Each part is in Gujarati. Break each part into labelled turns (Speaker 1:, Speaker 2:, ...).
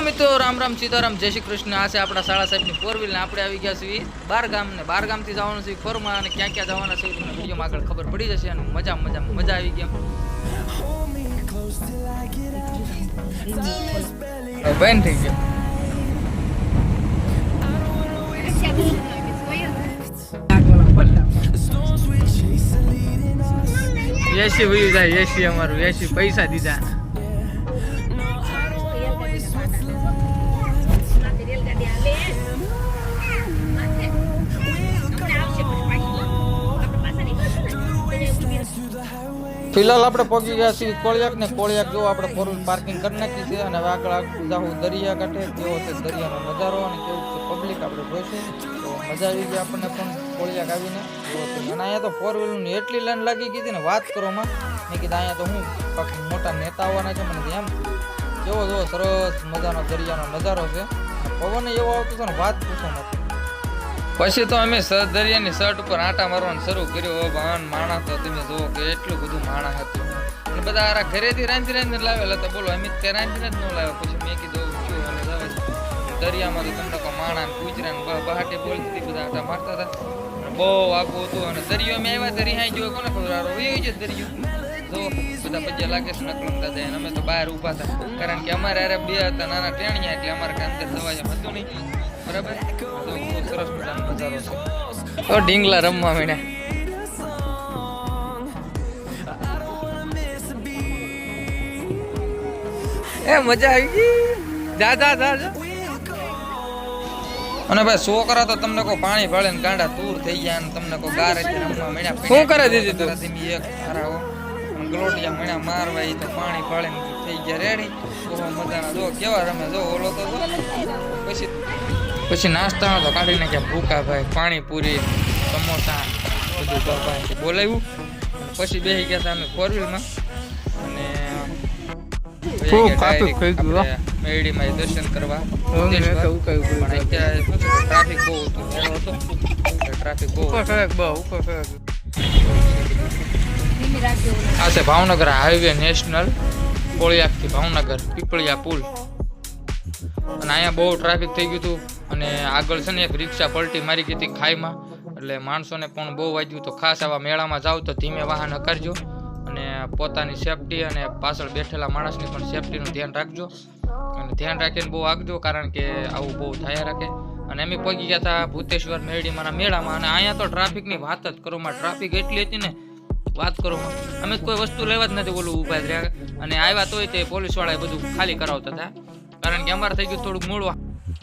Speaker 1: રામ રામ સીતારામ જય શ્રી કૃષ્ણ. આ છે આપણા શાળા સાહેબની ફોર વ્હીલ આપણે આવી ગયા છીએ બાર ગામ ને બાર ગામથી જવાનું છે ફોરમાં અને ક્યાં ક્યાં જવાના છે તમને વિડીયોમાં આગળ ખબર પડી જશે અને મજા મજા મજા આવી ગયા બેન થઈ ગયો. એસી વયું જાય એસી અમારું. એસી પૈસા દીધા. ફિલહાલ આપણે પહોંચી ગયા છીએ કોળિયાક ને કોળિયાક જો આપણે ફોર વ્હીલ પાર્કિંગ કરી નાખી છે અને હવે આગળ જાવું દરિયા કાંઠે કેવો છે દરિયાનો નજારો અને કેવું છે પબ્લિક આપણે જોઈશું તો મજા આવી ગઈ આપણને પણ કોળિયાક આવીને. અને અહીંયા તો ફોર વ્હીલની એટલી લાઈન લાગી ગઈ હતી ને વાત કરવામાં. મેં કીધું અહીંયા તો હું કાંઈક મોટા નેતા આવવાના છે, મને એમ કેવો જો સરસ મજાનો દરિયાનો નજારો છે. પવન એવો આવતો છે ને વાત પૂછો નથી. પછી તો અમે દરિયાની શર્ટ ઉપર આંટા મારવાનું શરૂ કર્યો. ભાન માણસ તો તમે જુઓ કે એટલું બધું માણસ હતું. અને બધા આરા ઘરેથી રાંધી રાંધીને લાવેલા હતા. બોલો, અમે ત્યાં રાંધીને જ ન લાવ્યા. પછી મેં કીધું શું અને જાવે દરિયામાં તો તમને કોઈ માણા ને કૂતરા ને બ- બહાટે બોલતી હતી બધા આટા મારતા હતા. બહુ આગું હતું. અને દરિયો અમે આવ્યા તો રિહાઈ ગયો કોને ખબર? હારો એ જ દરિયો. બધા પજ્યા લાગે છે નકલમ દાદા અમે તો બહાર ઊભા હતા. કારણ કે અમારે અરે બે હતા નાના ટેણિયા, એટલે અમારે કાંઈ થવા જેમ હતું નહીં. બરાબર? તો સરસ મજાનો નજારો તો ઢીંગલા રમવા માંડ્યા એ મજા આવી ગઈ. જા જા જા જા. અને ભાઈ છોકરા તો તમને કોઈ પાણી ભળે ને ગાંડા દૂર થઈ ગયા અને તમને કોઈ ગાર રમવા મળ્યા શું કરે દીધી તું? એક હારાઓ ગલોટિયા મળ્યા મારવા એ તો પાણી ભળે ને થઈ ગયા. રેડી બહુ મજાના. જો કેવા રમે? જો ઓલો તો પછી પછી નાસ્તામાં તો કાઢી નાખ્યા ભૂકા ભાઈ પાણીપુરી સમોસા બધું ભાઈ બોલાવ્યું. પછી બેસી ગયા હતા અમે ફોર વ્હીલમાં અને મેરડીમાં દર્શન કરવા. પણ અત્યારે ટ્રાફિક બહુ હતું. ટ્રાફિક બહુ આ છે ભાવનગર હાઈવે નેશનલ કોળિયાકથી ભાવનગર પીપળિયા પુલ. અને અહીંયા બહુ ટ્રાફિક થઈ ગયું હતું. અને આગળ છે ને એક રિક્ષા પલટી મારી ગઈ ખાઈમાં. એટલે માણસોને પણ બહુ વાગ્યું તો ખાસ આવા મેળામાં જાઓ તો ધીમે વાહન હકારજો અને પોતાની સેફટી અને પાછળ બેઠેલા માણસની પણ સેફટીનું ધ્યાન રાખજો. અને ધ્યાન રાખીને બહુ આગજો કારણ કે આવું બહુ થયા રાખે. અને અમે પહોંચી ગયા હતા ભૂતેશ્વર મેરડીમાંના મેળામાં અને અહીંયા તો ટ્રાફિકની વાત જ કરો, માં ટ્રાફિક એટલી હતી ને, વાત કરો અમે કોઈ વસ્તુ લેવા જ નથી બોલું ઊભા રહ્યા. અને આવ્યા તોય તે પોલીસવાળાએ બધું ખાલી કરાવતા હતા. કારણ કે અમારે થઈ ગયું થોડુંક મૂળવા.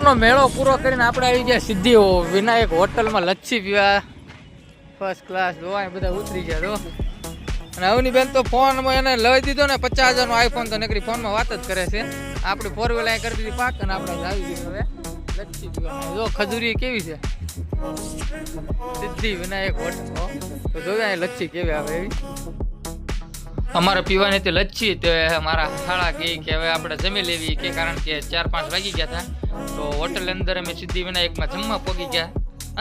Speaker 1: નો મેળો પૂરો કરીને આપણે આવી ગયા સિદ્ધિઓ વિનાયક હોટલમાં લચ્છી પીવા. ફર્સ્ટ ક્લાસ જોવા બધા ઉતરી ગયા, જો. અને અવની બેન તો ફોન એને લઈ દીધો ને પચાસ હજારનો આઈફોન તો નકરી ફોનમાં વાત જ કરે છે. આપણી ફોર વ્હીલ અહીં કરી દીધી પાક અને આપણે આવી ગયું હવે. લચ્છી પીવા જો, ખજૂરી કેવી છે? સિદ્ધિ વિનાયક હોટલ તો જોયું અહીં લચ્છી કેવી આવે એવી. અમારે પીવાની તો લચ્છી, તો મારા શાળા કહે કે હવે આપણે જમી લેવી કે કારણ કે ચાર પાંચ વાગી ગયા હતા. તો હોટલ અંદર અમે સિદ્ધિ વિનાયકમાં જમવા પહોંચી ગયા.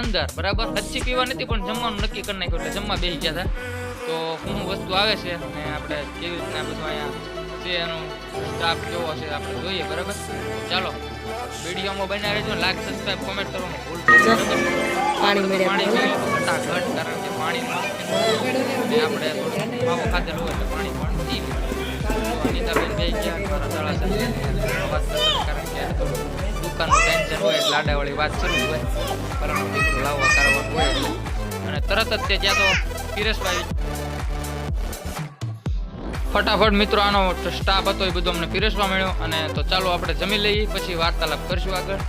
Speaker 1: અંદર બરાબર લચ્છી પીવા નથી પણ જમવાનું નક્કી કરી નાખ્યું એટલે જમવા બેસી ગયા હતા. તો શું વસ્તુ આવે છે અને આપણે કેવી રીતના બધું અહીંયા છે એનું સ્ટાફ કેવો છે આપણે જોઈએ બરાબર? ચાલો વિડીયોમાં બનાવી રહેજો લાઈક સબસ્ક્રાઈબ કોમેન્ટ કરવાનું ભૂલતા
Speaker 2: પાણી મેળે
Speaker 1: પાણી ફટાફટ કારણ કે પાણી આપણે માવો ખાધેલું હોય એટલે પાણી પણ પી અનિતાબેન બે ગયા મારા શાળા સાથે કારણ કે આડાવાળી વાત શરૂ હોય પરંતુ દીકરો લાવવા કારવાર હોય અને તરત જ તે ત્યાં તો પીરસભાઈ ફટાફટ મિત્રો આનો સ્ટાફ હતો એ બધો અમને પીરસવા મળ્યો. અને તો ચાલો આપણે જમી લઈએ, પછી વાર્તાલાપ કરશું આગળ.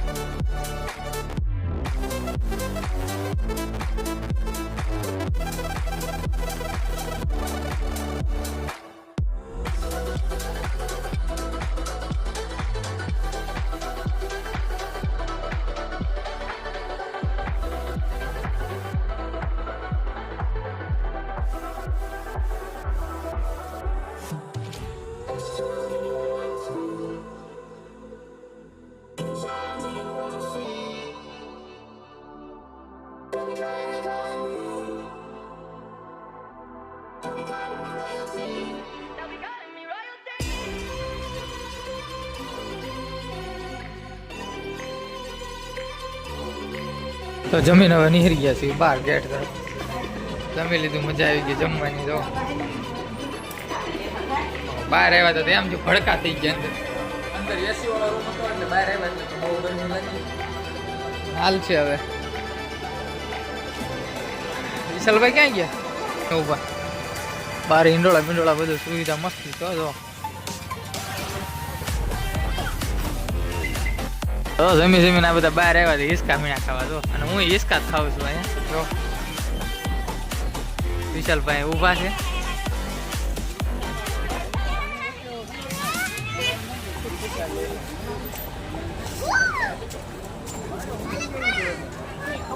Speaker 1: તો જમીન હવે નીહરી ગયા છીએ બહાર ગેટ તરફ. જમી લીધું મજા આવી ગઈ જમવાની તો. બહાર આવ્યા તો એમ જો ભડકા થઈ ગયા અંદર. અંદર એસી વાળો રૂમ હતો એટલે બહાર આવ્યા એટલે બહુ ગરમી લાગી. હાલ છે હવે. વિશાલભાઈ ક્યાં ગયા? ઊભા બાર ઈંડોળા બિંડોળા બધું સુવિધા મસ્તી તો જો. તો જમી જમીને આ બધા બહાર આવ્યા છે, હિસકા મીણા ખાવા, જો. અને હું હિસકા જ ખાઉં છું અહીંયા. જો. વિશાલભાઈ ઊભા છે.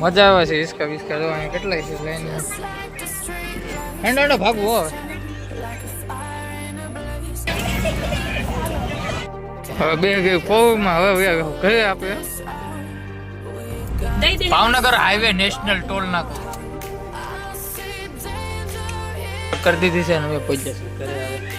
Speaker 1: મજા આવે છે હિસકા વિસ્કા જો, અહીંયા કેટલાય છે, લઈને. ઠંડો ભાગવું હો હવે બે ફોરમાં હવે ઘરે આપણે ભાવનગર હાઈવે નેશનલ ટોલ નાકો કરી દીધી છે અને હવે પહોંચ્યા છે ઘરે